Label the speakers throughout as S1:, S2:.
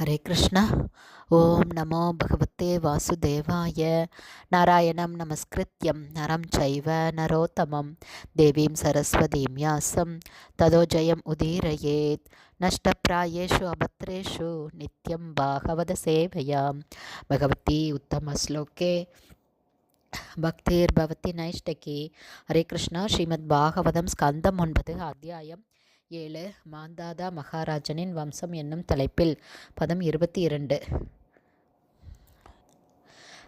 S1: ஹரே கிருஷ்ணா. ஓம் நமோ பகவத்தே வாசுதேவாய. நாராயணம் நமஸ்கிருத்யம் நரம் சைவ நரோத்தமம். தேவீம் சரஸ்வதீம் யாசம். ததோ ஜெயம் உதீரயேத். நஷ்டப்பிராயேஷு அபத்ரேஷு நித்யம் பாகவத சேவையாம். பகவதி உத்தம ஸ்லோகே. உத்தமஸ்லோகே பக்திர்பவதி நைஷ்டகி. ஹரே கிருஷ்ணா. ஸ்ரீமத் பாகவதம் ஸ்கந்தம் ஒன்பது அத்தியாயம் ஏழு மாந்தாதா மகாராஜனின் வம்சம் என்னும் தலைப்பில் பதம் இருபத்தி இரண்டு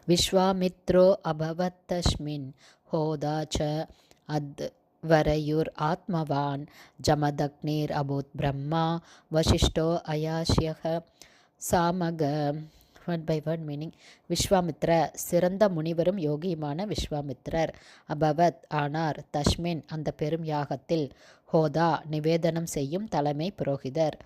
S1: விஸ்வாமித்ரோ அபவத்தஸ்மின் ஹோதா ச அத் வரையுர் ஆத்மவான் ஜமதக்னிர் அபூத் பிரம்மா வசிஷ்டோ அயாஷ்யக சாமக. Word by one meaning Vishwamitra சிறந்த முனிவரும் யோகியுமான விஸ்வாமித்ரர். அபவத் ஆனார் தஷ்மின் அந்த பெரும் யாகத்தில் ஹோதா நிவேதனம் செய்யும் தலைமை புரோகிதர்.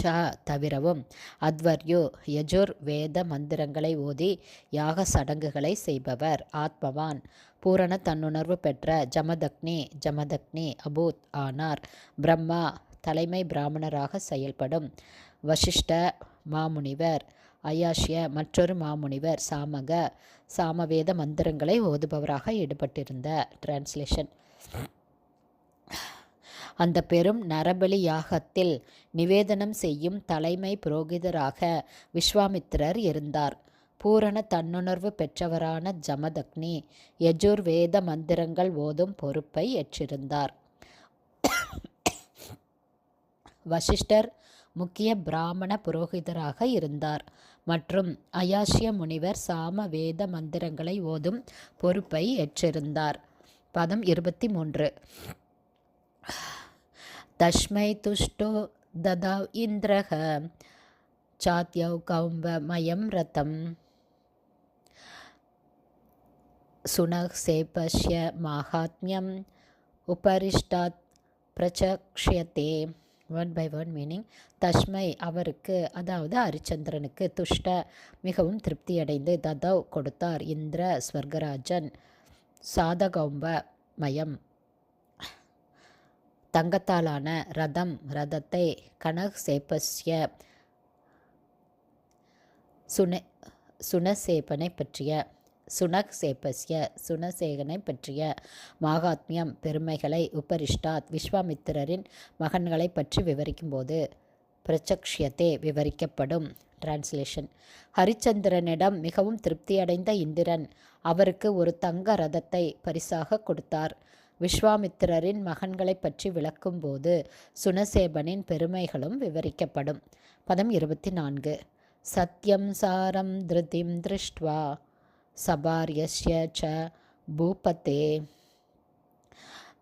S1: ச தவிரவும் அத்வர்யு யஜுர் வேத மந்திரங்களை ஓதி யாக சடங்குகளை செய்பவர் ஆத்மவான். பூரண தன்னுணர்வு பெற்ற ஜமதக்னி ஜமதக்னி அபூத் ஆனார். பிரம்மா தலைமை பிராமணராக செயல்படும். வசிஷ்ட மாமுனிவர் அயாஷ்ய மற்றொரு மாமுனிவர் சாமக சாமவேத மந்திரங்களை ஓதுபவராக ஈடுபட்டிருந்த. டிரான்ஸ்லேஷன் அந்த பெரும் நரபலி யாகத்தில் நிவேதனம் செய்யும் தலைமை புரோகிதராக விஸ்வாமித்திரர் இருந்தார். பூரண தன்னுணர்வு பெற்றவரான ஜமதக்னி யஜுர் வேத மந்திரங்கள் ஓதும் பொறுப்பை ஏற்றிருந்தார். வசிஷ்டர் முக்கிய பிராமண புரோகிதராக இருந்தார் மற்றும் அயாஷிய முனிவர் சாம வேத மந்திரங்களை ஓதும் பொறுப்பை ஏற்றிருந்தார். பதம் இருபத்தி மூன்று. தஷ்மை துஷ்டோ ததா இந்திரக சாத்யோ கௌம்ப மயம் ரதம் சுனக் சேபஷ்ய மாகாத்மியம் உபரிஷ்டாத் பிரச்சக்ஷியத்தே வேர்ட் பை வேர்ட் மீனிங் தஷ்மை அவருக்கு அதாவது ஹரிச்சந்திரனுக்கு துஷ்ட மிகவும் திருப்தியடைந்து ததவ் கொடுத்தார் இந்திர ஸ்வர்கராஜன். சாதகௌம்ப மயம் தங்கத்தாலான ரதம் ரதத்தை கனக் சேப்பஸ்ய சுன சுனசேபனை பற்றிய சுனக் சேபஸ்ய சுனசேகனை பற்றிய மாகாத்மியம் பெருமைகளை உபரிஷ்டாத் விஸ்வாமித்திரரின் மகன்களை பற்றி விவரிக்கும்போது பிரச்சக்ஷியத்தே விவரிக்கப்படும். டிரான்ஸ்லேஷன் ஹரிச்சந்திரனிடம் மிகவும் திருப்தியடைந்த இந்திரன் அவருக்கு ஒரு தங்க ரதத்தை பரிசாக கொடுத்தார். விஸ்வாமித்திரரின் மகன்களைப் பற்றி விளக்கும்போது சுனசேபனின் பெருமைகளும் விவரிக்கப்படும். பதம் இருபத்தி நான்கு சத்யம் சாரம் திருதிம் திருஷ்டுவா சபாரியஸ்ய ச பூபத்தே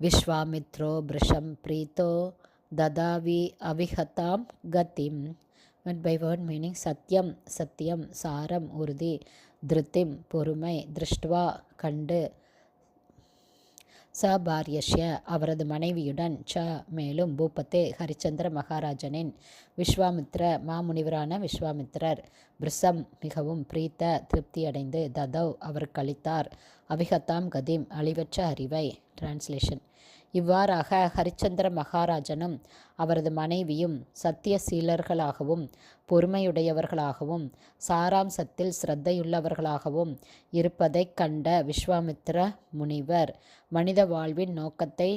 S1: விஸ்வாமித்ரோ பிருஷம் பிரீத்தோ ததாவி அவிஹதாம் கதிம். வேர்ட் பை வேர்ட் மீனிங் சத்தியம் சத்தியம் சாரம் உறுதி திருத்திம் பொறுமை திருஷ்டுவா கண்டு ச பாரியஷ்ய அவரது மனைவியுடன் ச. மேலும் பூபத்தே ஹரிச்சந்திர மகாராஜனின் விஸ்வாமித்ர மாமுனிவரான விஸ்வாமித்ரர் பிரிசம் மிகவும் பிரீத்த திருப்தியடைந்து ததவ் அவருக்கு அளித்தார். அவிகத்தாம் கதிம் அழிவற்ற அறிவை. டிரான்ஸ்லேஷன் இவ்வாறாக ஹரிச்சந்திர மகாராஜனும் அவரது மனைவியும் சத்தியசீலர்களாகவும் பொறுமையுடையவர்களாகவும் சாராம்சத்தில் சிரத்தையுள்ளவர்களாகவும் இருப்பதைக் கண்ட விஸ்வாமித்ர முனிவர் மனித வாழ்வின் நோக்கத்தை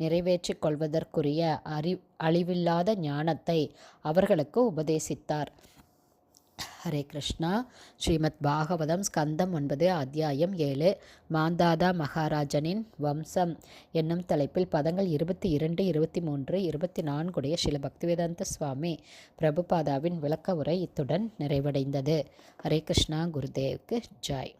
S1: நிறைவேற்றிக் கொள்வதற்குரிய அறி அழிவில்லாத ஞானத்தை அவர்களுக்கு உபதேசித்தார். ஹரே கிருஷ்ணா. ஸ்ரீமத் பாகவதம் ஸ்கந்தம் ஒன்பது அத்தியாயம் ஏழு. மாந்தாதா மகாராஜனின் வம்சம் என்னும் தலைப்பில் பதங்கள் இருபத்தி இரண்டு இருபத்தி மூன்று இருபத்தி நான்குடைய ஸ்ரீல பக்திவேதாந்த சுவாமி பிரபுபாதாவின் விளக்க உரை இத்துடன் நிறைவடைந்தது. ஹரே கிருஷ்ணா குருதேவுக்கு ஜாய்.